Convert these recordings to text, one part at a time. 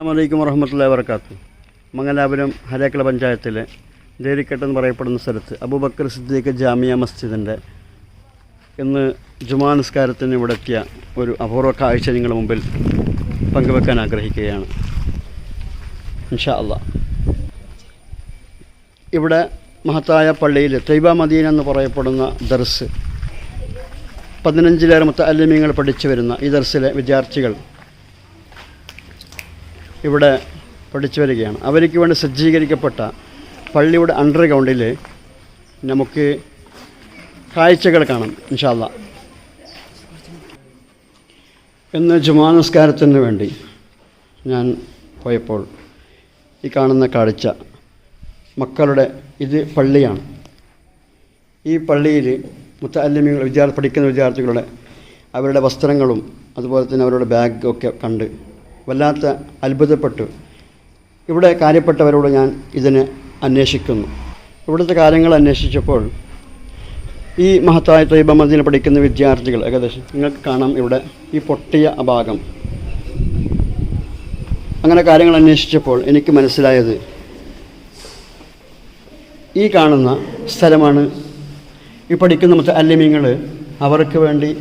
അലൈക്കും വറഹമത്തുള്ള വർക്കാത്തു മംഗലാപുരം ഹരേക്കള പഞ്ചായത്തിലെ ദേരിക്കെട്ട് എന്ന് പറയപ്പെടുന്ന സ്ഥലത്ത് അബൂബക്കർ സിദ്ദീഖ് ജാമിയ മസ്ജിദിന്റെ ഇന്ന് ജുമാ നിസ്കാരത്തിന് ഇവിടെ എത്തിയ ഒരു അപൂർവ കാഴ്ച നിങ്ങളുടെ മുമ്പിൽ പങ്കുവെക്കാൻ ആഗ്രഹിക്കുകയാണ്. ഇൻഷാ ഇവിടെ മഹത്തായ പള്ളിയിൽ തൈബ മദീന എന്ന് പറയപ്പെടുന്ന ദർസ്. പതിനഞ്ചിലേറെ മുത്ത മുത്തല്ലിമീങ്ങൾ പഠിച്ചു വരുന്ന ഈ ദർസിലെ വിദ്യാർത്ഥികൾ ഇവിടെ പഠിച്ചു വരികയാണ്. അവർക്ക് വേണ്ടി സജ്ജീകരിക്കപ്പെട്ട പള്ളിയുടെ അണ്ടർഗ്രൗണ്ടിൽ നമുക്ക് കാഴ്ചകൾ കാണാം ഇൻഷാല്ല എന്ന് ജുമാ നമസ്കാരത്തിന് വേണ്ടി ഞാൻ പോയപ്പോൾ ഈ കാണുന്ന കാഴ്ച മക്കളുടെ ഇത് പള്ളിയാണ്. ഈ പള്ളിയിൽ മുത്തല്ലിമികൾ വിദ്യാർത്ഥി പഠിക്കുന്ന വിദ്യാർത്ഥികളുടെ അവരുടെ വസ്ത്രങ്ങളും അതുപോലെ തന്നെ അവരുടെ ബാഗൊക്കെ കണ്ട് വല്ലാത്ത അത്ഭുതപ്പെട്ടു. ഇവിടെ കാര്യപ്പെട്ടവരോട് ഞാൻ ഇതിന് അന്വേഷിക്കുന്നു. ഇവിടുത്തെ കാര്യങ്ങൾ അന്വേഷിച്ചപ്പോൾ ഈ മഹത്തായ തൈബ മദീന പഠിക്കുന്ന വിദ്യാർത്ഥികൾ ഏകദേശം നിങ്ങൾക്ക് കാണാം ഇവിടെ ഈ പൊട്ടിയ ഭാഗം. അങ്ങനെ കാര്യങ്ങൾ അന്വേഷിച്ചപ്പോൾ എനിക്ക് മനസ്സിലായത് ഈ കാണുന്ന സ്ഥലമാണ്. ഈ പഠിക്കുന്ന മറ്റു അല്ലിമീങ്ങൾ അവർക്ക് വേണ്ടി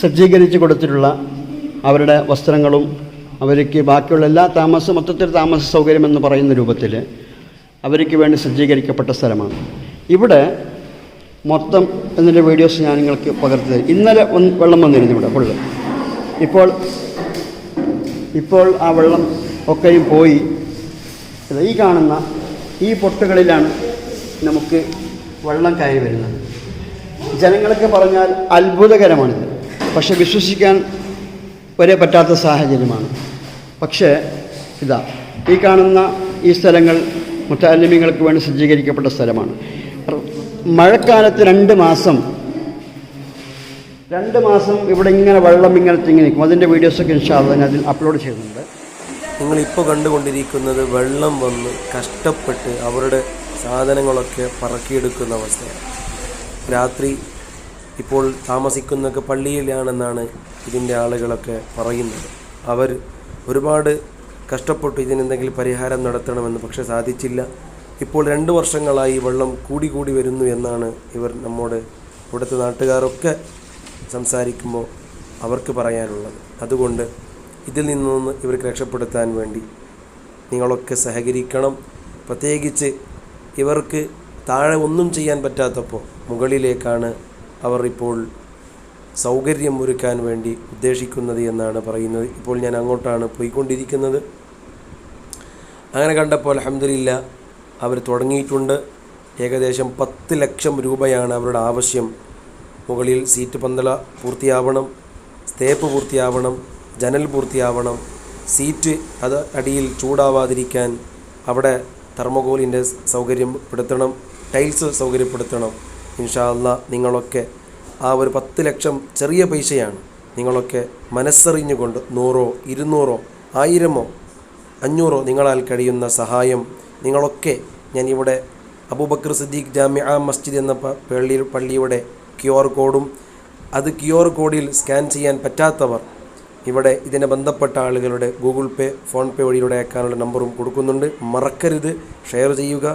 സജ്ജീകരിച്ച് കൊടുത്തിട്ടുള്ള അവരുടെ വസ്ത്രങ്ങളും അവർക്ക് ബാക്കിയുള്ള എല്ലാ താമസ മൊത്തത്തിൽ താമസ സൗകര്യം എന്ന് പറയുന്ന രൂപത്തിൽ അവർക്ക് വേണ്ടി സജ്ജീകരിക്കപ്പെട്ട സ്ഥലമാണ്. ഇവിടെ മൊത്തം എന്നതിന്റെ വീഡിയോസ് ഞാൻ നിങ്ങൾക്ക് പകർത്തി. ഇന്നലെ ഒന്ന് വെള്ളം വന്നിരുന്നു ഇവിടെ ഫുള്ള് ഇപ്പോൾ ഇപ്പോൾ ആ വെള്ളം ഒക്കെയും പോയി. ഈ കാണുന്ന ഈ പൊട്ടുകളിലാണ് നമുക്ക് വെള്ളം കയറി വരുന്നത്. ജനങ്ങൾക്ക് പറഞ്ഞാൽ അത്ഭുതകരമാണിത്. പക്ഷെ വിശ്വസിക്കാൻ വരെ പറ്റാത്ത സാഹചര്യമാണ്. പക്ഷേ ഇതാ ഈ കാണുന്ന ഈ സ്ഥലങ്ങൾ മുത്താലിമ്യങ്ങൾക്ക് വേണ്ടി സജ്ജീകരിക്കപ്പെട്ട സ്ഥലമാണ്. മഴക്കാലത്ത് രണ്ട് മാസം രണ്ട് മാസം ഇവിടെ ഇങ്ങനെ വെള്ളം ഇങ്ങനെ തിങ്ങി നിൽക്കും. അതിന്റെ വീഡിയോസൊക്കെ ഇൻഷാല്ല ഞാൻ അതിൽ അപ്ലോഡ് ചെയ്യുന്നുണ്ട്. നിങ്ങളിപ്പോൾ കണ്ടുകൊണ്ടിരിക്കുന്നത് വെള്ളം വന്ന് കഷ്ടപ്പെട്ട് അവരുടെ സാധനങ്ങളൊക്കെ പറക്കിയെടുക്കുന്ന അവസ്ഥയാണ്. രാത്രി ഇപ്പോൾ താമസിക്കുന്നൊക്കെ പള്ളിയിലാണെന്നാണ് ഇതിന്റെ ആളുകളൊക്കെ പറയുന്നത്. അവർ ഒരുപാട് കഷ്ടപ്പെട്ടു ഇതിനെന്തെങ്കിലും പരിഹാരം നടത്തണമെന്ന് പക്ഷേ സാധിച്ചില്ല. ഇപ്പോൾ രണ്ട് വർഷങ്ങളായി വെള്ളം കൂടി കൂടി വരുന്നു എന്നാണ് ഇവർ നമ്മുടെ ഇവിടുത്തെ നാട്ടുകാരൊക്കെ സംസാരിക്കുമ്പോൾ അവർക്ക് പറയാനുള്ളത്. അതുകൊണ്ട് ഇതിൽ നിന്നൊന്ന് ഇവർക്ക് രക്ഷപ്പെടുത്താൻ വേണ്ടി നിങ്ങളൊക്കെ സഹകരിക്കണം. പ്രത്യേകിച്ച് ഇവർക്ക് താഴെ ഒന്നും ചെയ്യാൻ പറ്റാത്തപ്പോൾ മുകളിലേക്കാണ് അവർ ഇപ്പോൾ സൗകര്യം ഒരുക്കാൻ വേണ്ടി ഉദ്ദേശിക്കുന്നത് എന്നാണ് പറയുന്നത്. ഇപ്പോൾ ഞാൻ അങ്ങോട്ടാണ് പോയിക്കൊണ്ടിരിക്കുന്നത്. അങ്ങനെ കണ്ടപ്പോൾ അലഹമില്ല അവർ തുടങ്ങിയിട്ടുണ്ട്. ഏകദേശം പത്ത് ലക്ഷം രൂപയാണ് അവരുടെ ആവശ്യം. മുകളിൽ സീറ്റ് പന്തള പൂർത്തിയാവണം സ്റ്റേപ്പ് പൂർത്തിയാവണം ജനൽ പൂർത്തിയാവണം സീറ്റ് അത് അടിയിൽ ചൂടാവാതിരിക്കാൻ അവിടെ തെർമോകോലിന്റെ സൗകര്യപ്പെടുത്തണം ടൈൽസ് സൗകര്യപ്പെടുത്തണം. ഇൻഷാല്ല നിങ്ങളൊക്കെ ആ ഒരു പത്ത് ലക്ഷം ചെറിയ പൈസയാണ്. നിങ്ങളൊക്കെ മനസ്സറിഞ്ഞുകൊണ്ട് നൂറോ ഇരുന്നൂറോ ആയിരമോ അഞ്ഞൂറോ നിങ്ങളാൽ കഴിയുന്ന സഹായം നിങ്ങളൊക്കെ ഞാൻ ഇവിടെ അബൂബക്കർ സിദ്ദീഖ് ജാമ്യ മസ്ജിദ് എന്ന പള്ളി പള്ളിയുടെ ക്യു ആർ കോഡും അത് ക്യു ആർ കോഡിൽ സ്കാൻ ചെയ്യാൻ പറ്റാത്തവർ ഇവിടെ ഇതിനെ ബന്ധപ്പെട്ട ആളുകളുടെ ഗൂഗിൾ പേ ഫോൺ പേ വഴിയിലൂടെ അയക്കാനുള്ള നമ്പറും കൊടുക്കുന്നുണ്ട്. മറക്കരുത്. ഷെയർ ചെയ്യുക.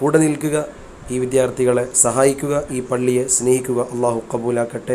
കൂടെ നിൽക്കുക. ഈ വിദ്യാർത്ഥികളെ സഹായിക്കുക ഈ പള്ളിയെ സ്നേഹിക്കുക അള്ളാഹു കബൂലാക്കട്ടെ